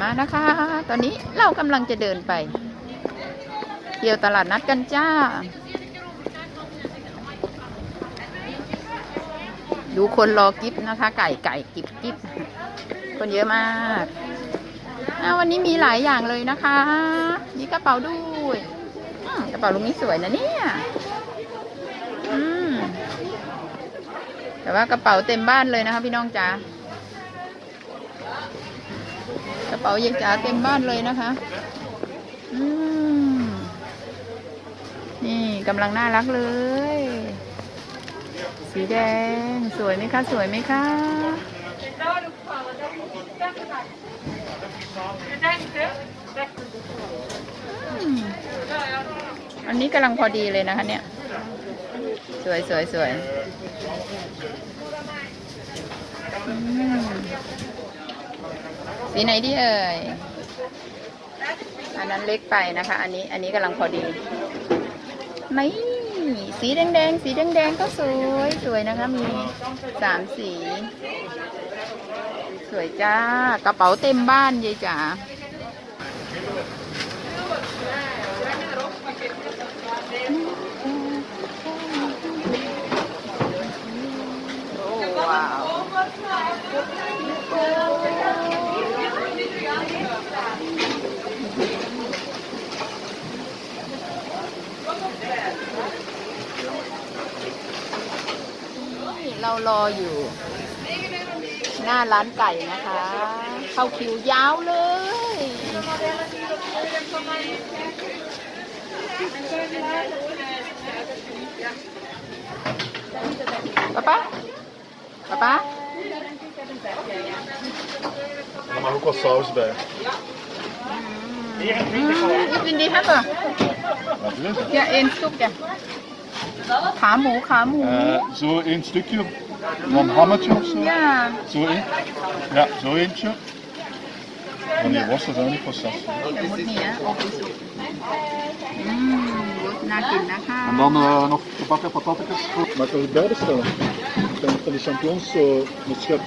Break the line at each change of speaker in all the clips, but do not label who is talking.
มานะคะ ตอนนี้เรากำลังจะเดินไปเที่ยวตลาดนัดกันจ้า ดูคนรอกิฟนะคะ ไก่ไก่กิบกิบคนเยอะมากาวันนี้มีหลายอย่างเลยนะคะ มีกระเป๋าด้วยกระเป๋าลุงนี้สวยนะเนี่ยแต่ว่ากระเป๋าเต็มบ้านเลยนะคะพี่น้องจ๋า กระเป๋ายายจ๋าเต็มบ้านเลยนะคะ อืม นี่กำลังน่ารักเลย สีแดง สวยไหมคะ สวยไหมคะอันนี้กำลังพอดีเลยนะคะเนี่ย สวยสวยสวยอืม สีไหนดีเอ่ย อันนั้นเล็กไปนะคะ อันนี้ อันนี้กำลังพอดีนี่สีแดงๆ สีแดงๆ ก็สวย สวยนะคะ มีสามสี สวยจ้า กระเป๋าเต็มบ้านยายจ๋า เรารออยู่ หน้าร้านไก่นะคะ เข้าคิวยาวเลย ป๊าป๊าป๊าป๊า
Er mag ook wat saus bij.
อืมยินดีครับ ขาหมูขาหมู
Eh, zo één stukje, dan een hammetje of zo.
ย่า
Zo één. Ja, zo eentje. En die worst is ook niet voor zes.
แต่มดเนี้ยโอเคสุกอืมรสน่ากินนะคะ
En dan eh, nog gebakken patatjes. Mag ik nog bij bestellen? Ik ben van die champignons zo met schep.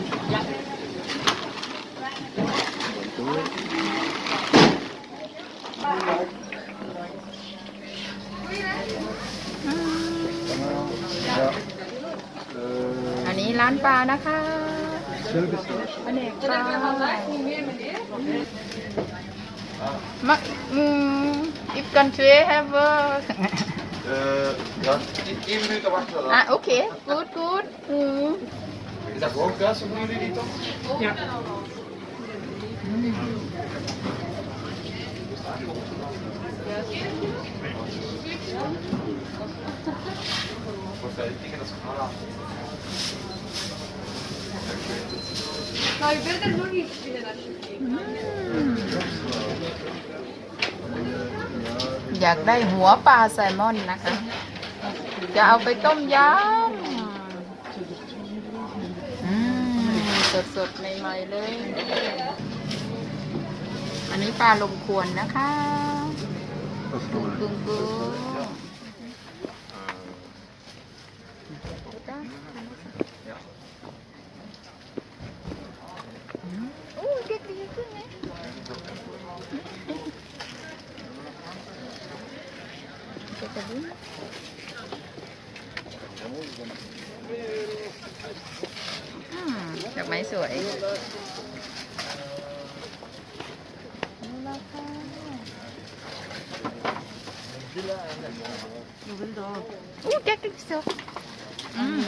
ปลานะคะ
Schildersaus.
อันนี้ปลามาอืม if country have a
Eh, ja, 10 minuten wachten we
อะ
dan.
โอเค good good อืม
Is dat gewoon kaas of doen jullie die toch? wordt bij de ticket als verhaal.
Nou, je bent er nog niet binnen alsjeblieft.
อยากได้หัวปลาแซลมอนนะคะ จะเอาไปต้มยำอืมสดๆใหม่ๆเลย อันนี้ปลาลมควนนะคะ
Dat is
กุ้งปึ้งกุ้งโอ้เด็กดีขึ้นไหมเด็กดีอืมดอกไม้สวยโอ้แก๊กกิ๊กซอกอืม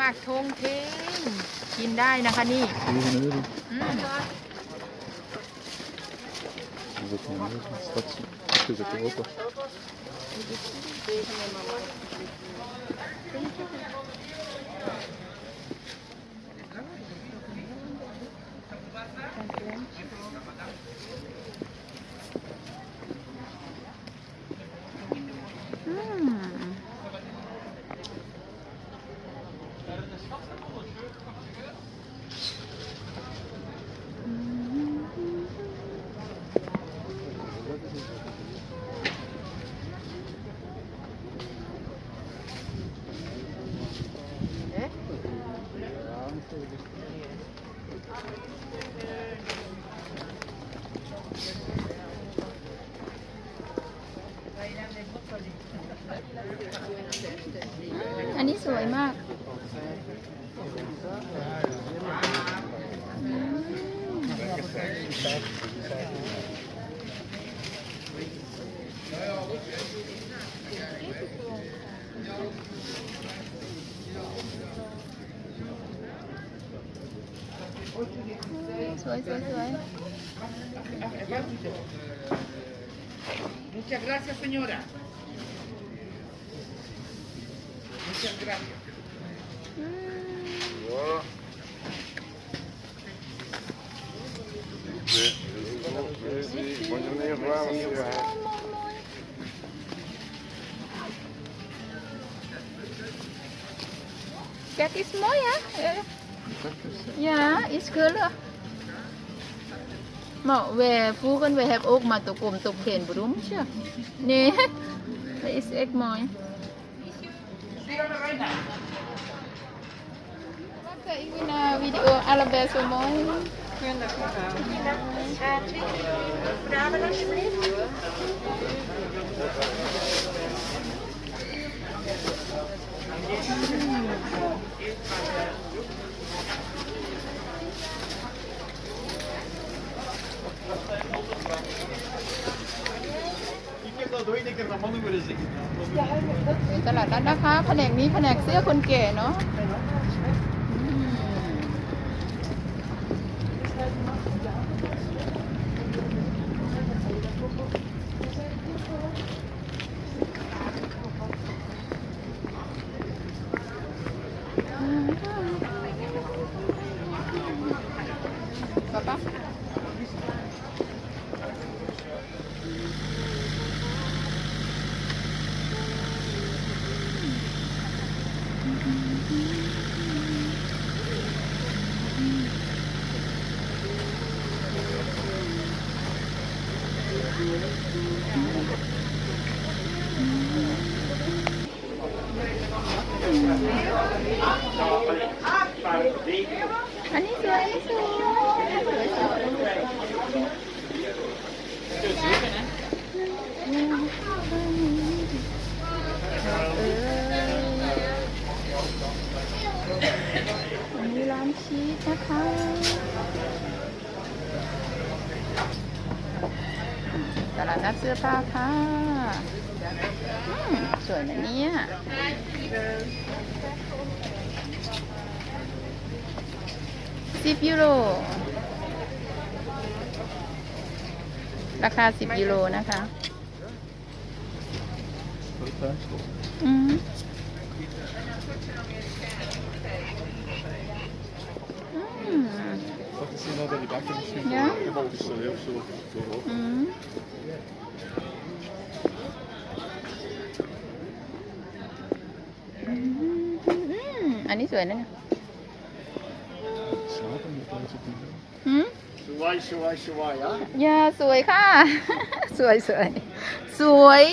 มากทงเทงกินได้นะคะนี่อืม
Is dat niet meer? Straks is
อันนี้สวยมาก สวยสวยสวย
Muchas gracias, señora. Muchas gracias.
อืม Dat is mooi, hè? Eh, Ja, is kleurig. Maar we vroeger we hebben ook maar toch om toch geen bloemetje. Nee, dat is echt mooi. Wacht, ik wil een video allebei zo mooi.
Ik heb dat ooit een keer van mannen willen zeggen.
ตลาดนัดนะคะ แผนกนี้แผนกเสื้อคนแก่เนาะ อันนี้สวยอันนี้สวยสวยสวยเอออันนี้ร้านชีสนะคะตลาดนัดเสื้อผ้าค่ะสวยนะเนี่ย สิบยูโร ราคาสิบยูโรนะคะ
Voor de tuinstof.
อืมอืม
Wat is hier nou bij die zo hoog.
อืมอืมอันนี้สวยนะเนี่ย
Slapen met deze dingen.
หืม
Zwaai, zwaai, zwaai, ja?
ยาสวยค่ะ สวยสวยสวย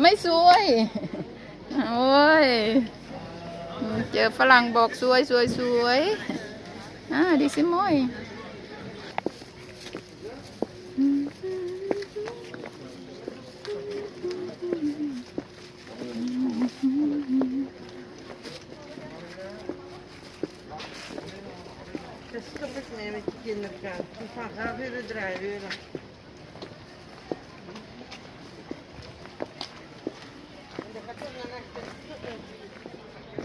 ไม่สวย โอ้ย เจอฝรั่งบอกสวยสวยสวยอ่าดิซิมอย
met je kinderkaart. Die van gaan weer draaien weer.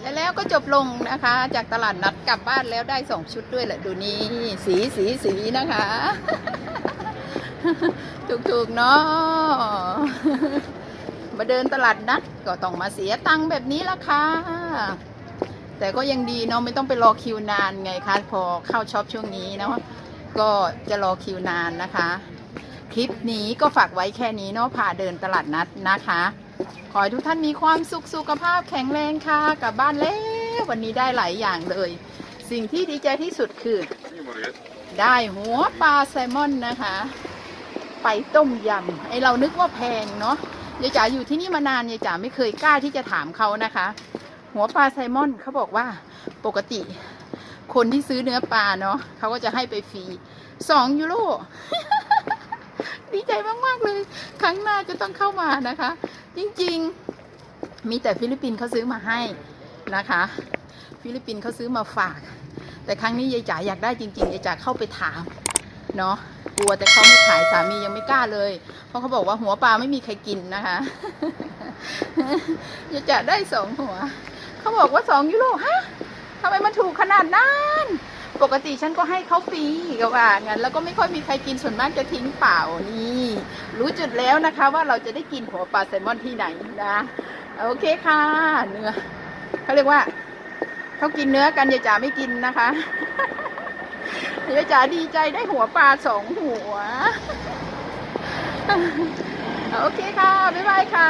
และแล้วก็จบลงนะคะ จากตลาดนัดกลับบ้านแล้วได้สองชุดด้วยแหละดูนี่สีสีสีนะคะ ถูกๆเนาะมาเดินตลาดนัดก็ต้องมาเสียตังค์แบบนี้ละค่ะ แต่ก็ยังดีเนาะไม่ต้องไปรอคิวนานไงคะพอเข้าช็อปช่วงนี้เนาะ ก็จะรอคิวนานนะคะ คลิปนี้ก็ฝากไว้แค่นี้เนาะพาเดินตลาดนัดนะคะ ขอให้ทุกท่านมีความสุขสุขภาพแข็งแรงค่ะกลับบ้านแล้ววันนี้ได้หลายอย่างเลย สิ่งที่ดีใจที่สุดคือ ได้หัวปลาแซลมอนนะคะ ไปต้มยำไอเรานึกว่าแพงเนาะยายจ๋าอยู่ที่นี่มานานยายจ๋าไม่เคยกล้าที่จะถามเขานะคะ หัวปลาแซลมอนเขาบอกว่าปกติ คนที่ซื้อเนื้อปลาเนาะเขาก็จะให้ไปฟรีสองยูโรดีใจมาก ๆ เลย ครั้งหน้าจะต้องเข้ามานะคะ จริงๆ มีแต่ฟิลิปปินส์เขาซื้อมาให้นะคะ ฟิลิปปินส์เขาซื้อมาฝาก แต่ครั้งนี้ยายจ๋าอยากได้จริงๆยายจ๋าเข้าไปถามเนาะกลัวแต่เขาไม่ขายสามียังไม่กล้าเลย เพราะเขาบอกว่าหัวปลาไม่มีใครกินนะคะยายจ๋าได้สองหัว เขาบอกว่าสองยูโรฮะ ทำไมมันถูกขนาดนั้นปกติฉันก็ให้เขาฟรีก็ว่างั้นแล้วก็ไม่ค่อยมีใครกินส่วนมากจะทิ้งเปล่านี่ รู้จุดแล้วนะคะว่าเราจะได้กินหัวปลาแซลมอนที่ไหนนะโอเคค่ะ เนื้อเขาเรียกว่าเขากินเนื้อกันยายจ๋าไม่กินนะคะยายจ๋าดีใจได้หัวปลาสองหัว โอเคค่ะ บ๊ายบายค่ะ